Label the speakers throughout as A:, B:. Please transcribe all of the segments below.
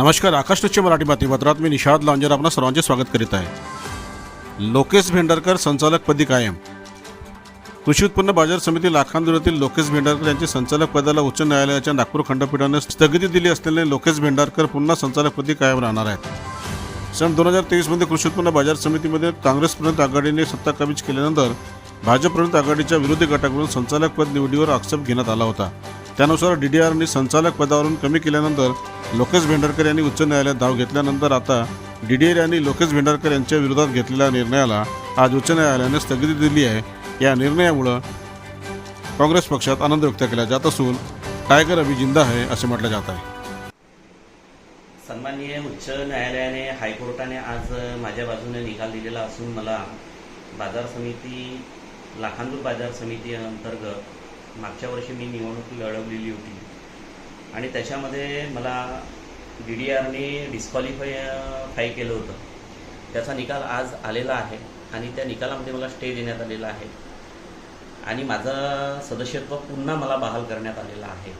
A: नमस्कार आकाश मराठी बातमीपत्रात मी निषाद लांजर आपणा सर्वांचे स्वागत करीत आहे. लोकेश भेंडारकर संचालकपदी कायम. कृषी उत्पन्न बाजार समिती लाखांदुरातील लोकेश भेंडारकर यांचे संचालक पदाला उच्च न्यायालयाच्या नागपूर खंडपीठाने स्थगिती दिली असलेले लोकेश भेंडारकर पुन्हा संचालकपदी कायम राहणार आहेत. सन दोन हजार तेवीसमध्ये कृषी उत्पन्न बाजार समितीमध्ये काँग्रेसप्रणित आघाडीने सत्ता काबीज केल्यानंतर भाजपप्रणित आघाडीच्या विरोधी गटाकडून संचालकपद निवडीवर आक्षेप घेण्यात आला होता. त्यानुसार डी आरनी संचालक पदावरून कमी केल्यानंतर लोकेश भेंडरकर यांनी उच्च न्यायालयात धाव घेतल्यानंतर आता डी डी आर यांनी लोकेश भेंडरकर यांच्या विरोधात घेतलेल्या निर्णयाला आज उच्च न्यायालयाने स्थगिती दिली आहे. या निर्णयामुळं काँग्रेस पक्षात आनंद व्यक्त केला जात असून टायगर अभी जिंदा आहे असे म्हटलं जात आहे.
B: सन्माननीय उच्च न्यायालयाने हायकोर्टाने आज माझ्या बाजूने निकाल दिलेला असून मला बाजार समिती लाखांदूर बाजार समिती अंतर्गत मागच्या वर्षी मी निवडणूक लढवलेली होती. आणि त्याच्यामध्ये मला डी डी आरने डिस्क्वालिफाय फाय केलं होतं. त्याचा निकाल आज आलेला आहे आणि त्या निकालामध्ये मला स्टे देण्यात आलेला आहे. आणि माझं सदस्यत्व पुन्हा मला बहाल करण्यात आलेलं आहे.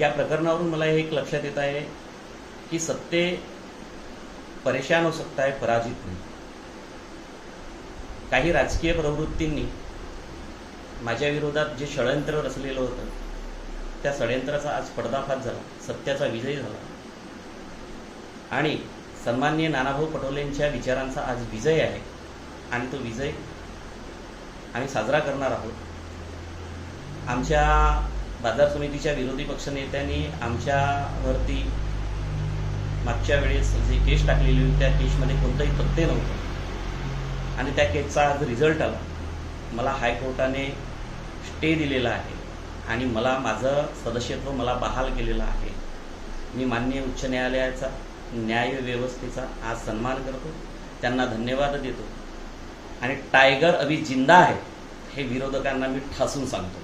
B: या प्रकरणावरून मला हे एक लक्षात येत आहे की सत्ते परेशान हो सकता है पराजित नाही काही राजकीय प्रवृत्तींनी माझ्या विरोधात जे षडयंत्र रचलेलं होतं त्या षडयंत्राचा आज पडदाफाश झाला सत्याचा विजय झाला. आणि सन्मान्य नानाभाऊ पटोलेंच्या विचारांचा आज विजय आहे. आणि तो विजय आम्ही साजरा करणार आहोत. आमच्या बाजार समितीच्या विरोधी पक्षनेत्यांनी आमच्यावरती मागच्या वेळेस जे केस टाकलेली होती त्या केसमध्ये कोणतंही तथ्य नव्हतं. आणि त्या केसचा आज रिझल्ट आला. मला हायकोर्टाने स्टे दिलेला आहे आणि मला माझं सदस्यत्व मला बहाल केलेलं आहे. मी माननीय उच्च न्यायालयाचा न्याय व्यवस्थेचा आज सन्मान करतो त्यांना धन्यवाद देतो. आणि टायगर अभि जिंदा आहे हे विरोधकांना मी ठासून सांगतो.